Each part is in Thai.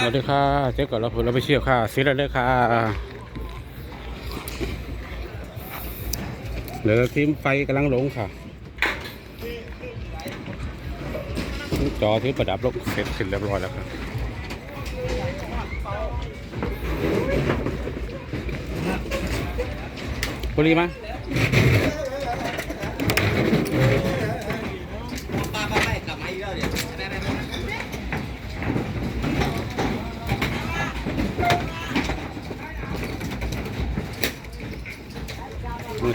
สวัสดีค่ะเจ๊ก่อนเราเพิ่งเราไปเชี่ยวค่ะซื้อแล้วเลยค่ะ เดี๋ยวทีมไฟกำลังลงค่ะจอที่ประดับลงเสร็จเสร็จเรียบร้อยแล้วครับบุรีมา ป้าป้าไม่กลับมาอีกแล้วเดี๋ยวได้ได้ได้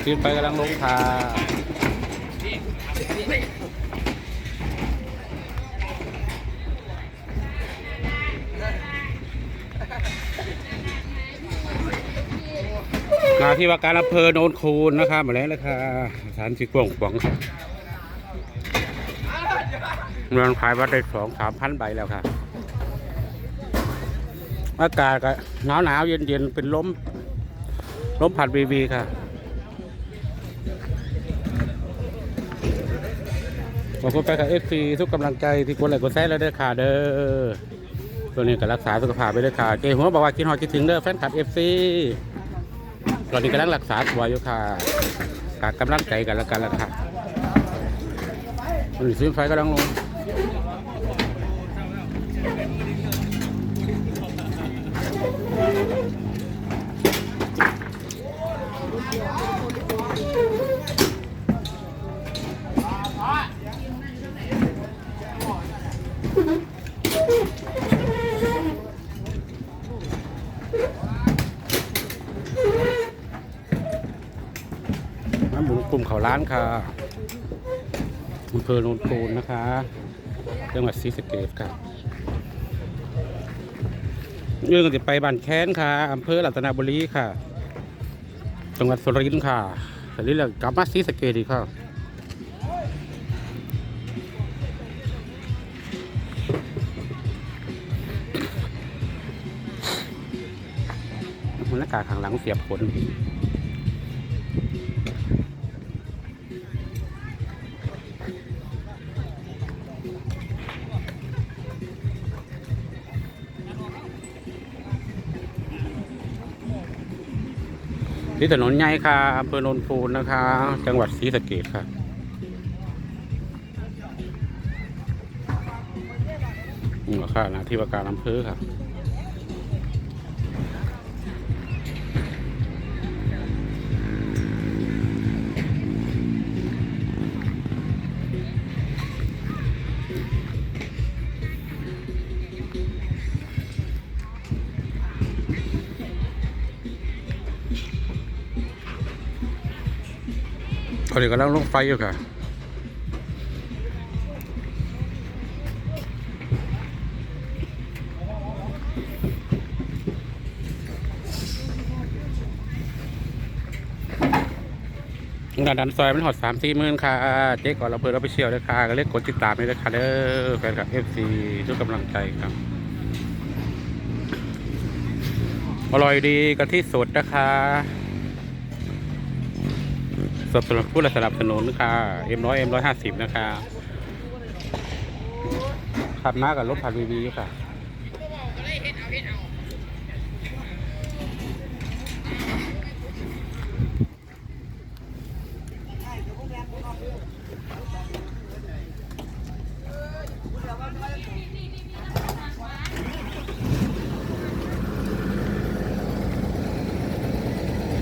ทีมไฟกำลังลงค่ะมาที่ว่าการอำเภอโนนคูนนะครับมาแล้วเลยค่ะสถานที่กว้างขวางเมืองขายวัดได้สองสามพันใบแล้วค่ะ อากาศก็หนาวหนาวเย็นเย็นเป็นลมลมผัดวีวีค่ะ ขอบคุณไปกับเอฟซีทุกกำลังใจที่กดไลค์กดแชร์แล้วเด้อค่ะเด้อตัวนี้ก็รักษาสุขภาพไปด้วยค่ะเจหัวบอกว่ากินหอยคิดถึงเด้อแฟนคลับเอฟซีตอนนี้กำลังรักษาตัวอยู่ค่ะกากำลังใจกันแล้วกันแล้วค่ะมันซื้อไฟกำลังลง น้ำหมูกลุ่มเขาล้านค่ะอำเภอโนนคูนนะคะจังหวัดศรีสะเกษค่ะเรื่องจะไปบ้านแค้นค่ะอำเภอรัตนบุรีค่ะ จังหวัดสุรินทร์ค่ะแต่นี่แหละกลับมาศรีสะเกษอีค่ะมันหน้ากากข้างหลังเสียบผล ที่ถนนใหญ่ค่ะอำเภอโนนทูนนะคะ จังหวัดศรีสะเกษค่ะนี่ค่ะนะที่ว่าการอำเภอค่ะ อนนี้กำลังลงไฟอยู่ค่ะดันดันซอยมันหอดสามสี่หมื่นค่ะ เจ๊ก่อนเราเพิ่งเราไปเชี่ยวเลยค่ะ ก็เรียกกดติดตามเลยนะคะเด้อแฟนคลับเอฟซีทุกกำลังใจครับ อร่อยดีกะทิสดนะคะ สนับสนุนผู้สนับสนุนค่ะเอ็มร้อยเอ็มร้อยห้าสิบนะคะขับหน้ากับรถผ่านวีวีค่ะ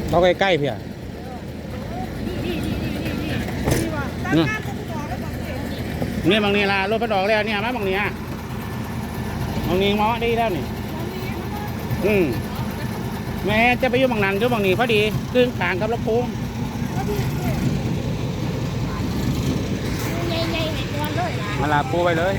เขาใกล้ๆเพี่ย นี่นี่บางนี้ละรถพัดดอกแล้วเนี่ยมาบางเนี้ยบางนี้มอดีแล้วนี่ อืมแม่จะไปอยู่บางนั้นอยู่บางนี้พอดีครึ่งกลางกับรถพุ่งใหญ่ๆให้ก่อนเลยล่ะมาลาปูไปเลย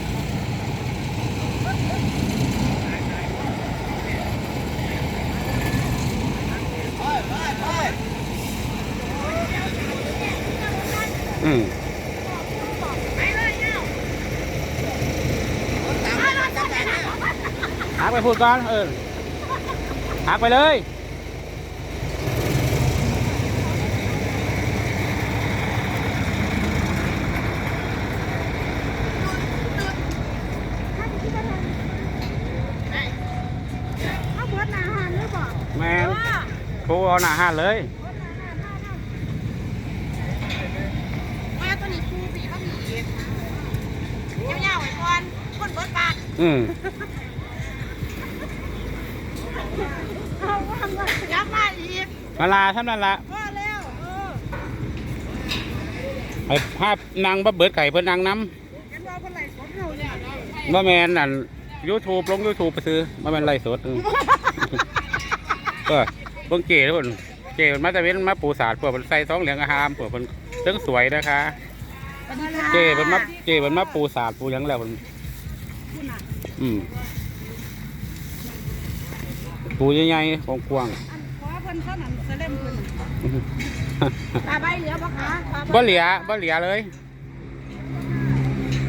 พูดก่อนเออหักไปเลยแม่ปูเอาหน้าห้าเลยมาตัวนี้คูสีบะหมี่ยาวๆไว้ก่อนคนเบิดปากอืม ยับมาอีกมาลาท่านนั่นละพอแล้วเออไอ้ภาพนางบ่เบิดไก่เพิ่นนางน้เห็นว่าคนไหลสดเฮาเนี่ยเนาะำบ่แมนนั่น YouTube ลง YouTube ไปซื้อบ่แมนไลฟ์สดเออเออเบิ่งเก๋ทุกคนเก๋มันมาแต่เว้นมาปูสาดพวกมันใส่ท้องเหลืองอาหารพวกมันเทั้งสวยนะคะ เก๋มันมาเก๋มันมาปูสาดปูหยังแล้วมันอืม ปูใหญ่ๆของกว้างอันขอเพิ่นเท่านั้นเสล่มเพิ่นๆตาใบเหลือบ่คะตาใบบ่เหลียบ่เหลียเลย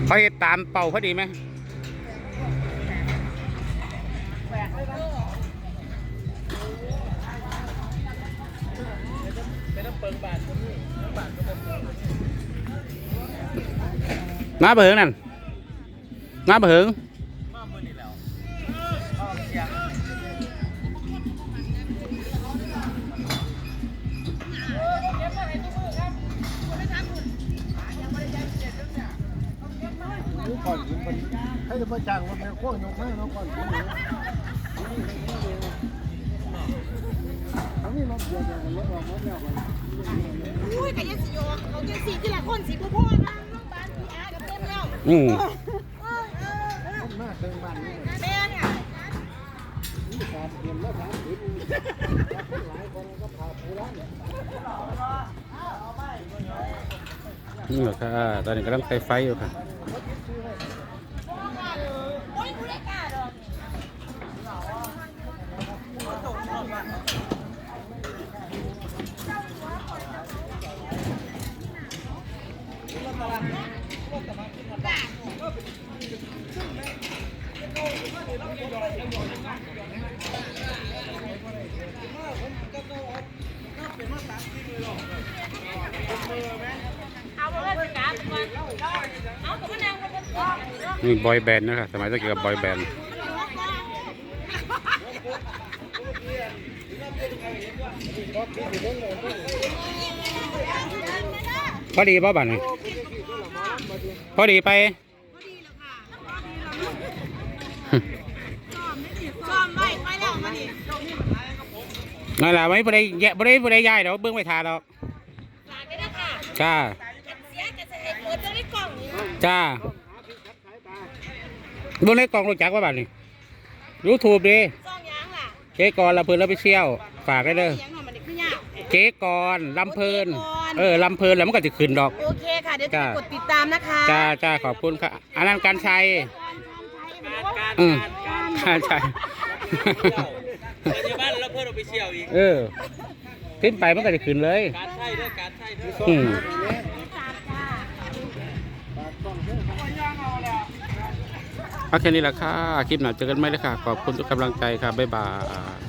เขาเฮ็ดตามเป่าพอดีไหมแหวกเลยบ่มาเบิ่งนั่นมาเบิ่ง ก่อนมันให้จะมาจ้างมันเป็นข้อยกให้เราก่อนทั้งนี้เราเดียวกันรถเรารถเราอุ้ยก็ยังสิโยเขาจะสิที่ละคนสิบ่พอนะโรงพยาบาลพี่อากับเต็มแล้วอืมเออเออเออคนมาเติมบ้านนี่แม่เนี่ยมีการเตรียมแล้วสามสิบหลายคนก็พาไปร้านนี่เหรอค่ะตอนนี้กำลังไฟไฟอยู่ค่ะ โอ้ยกูได้กล้าดอก เอาเลยสิกาก่อ นี่บอยแบนด์นะครับสมัยตะเกียบบอยแบนด์พอดีป่ะบัตรนี่พอดีไป นั่นแหละไม่ได้แยะไม่ได้ไม่ได้ย้ายดอกเบื้องไปทาดอกฝากด้วยนะคะจ้าเสียจะใส่เปิดตัวในกล่องนี่จ้าบนในกล่องรู้จักว่าบัตรนี่ยูทูบดิซ่องยางล่ะเจ๊กรลำเพลินแล้วไปเชี่ยว ฝากได้เลยยังมันมันคือยากเจ๊กรลำเพลินเจ๊กรเออลำเพลินแล้วมันก็จะขึ้นดอก โอเคค่ะ เดี๋ยวจะจ้ากดติดตามนะคะจ้าจ้าขอบคุณค่ะอันนั้นการชัยการอืมการการการชัย ปัจจุบันเราเพิ่มออฟฟิเชียลอีก เออขึ้นไปมันก็จะขึ้นเลยการใช่ด้วยการใช่ด้วยอืมเอาแค่นี้แหละค่ะ คลิปหน้าเจอกันไหมเลยค่ะ ขอบคุณทุกกำลังใจค่ะ บ๊ายบาย